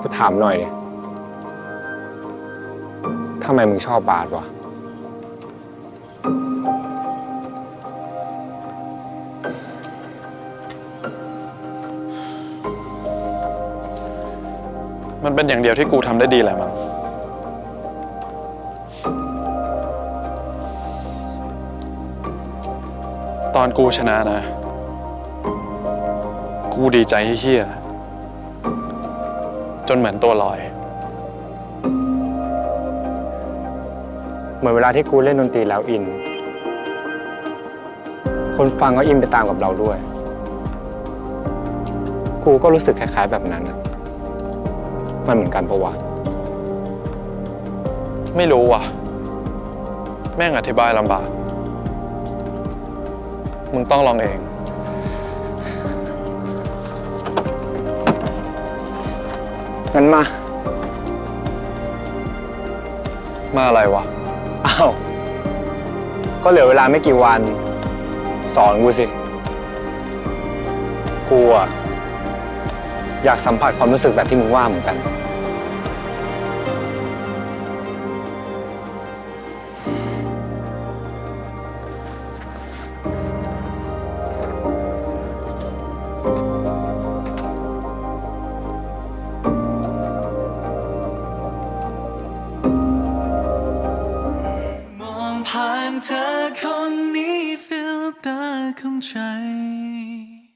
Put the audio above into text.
กูถามหน่อยดิทำไมมึงชอบบาสวะ มันเป็นอย่างเดียวที่กูทำได้ดีแหละมั้ง ตอนกูชนะนะ กูดีใจเฮี้ยๆ จนเหมือนตัวลอย เหมือนเวลาที่กูเล่นดนตรีแล้วอิน คนฟังก็อินไปตามกับเราด้วย กูก็รู้สึกคล้าย ๆ แบบนั้นนะมันเหมือนกันปะวะ ไม่รู้ว่ะ แม่งอธิบายลำบาก มึงต้องลองเอง งั้นมา มาอะไรวะ อ้าว ก็เหลือเวลาไม่กี่วัน สอนกูสิ กูอะอยากสัมผัสความรู้สึกแบบที่มึงว่าเหมือนกันางเธอคนนี้ฟิลเตอร์ของใจ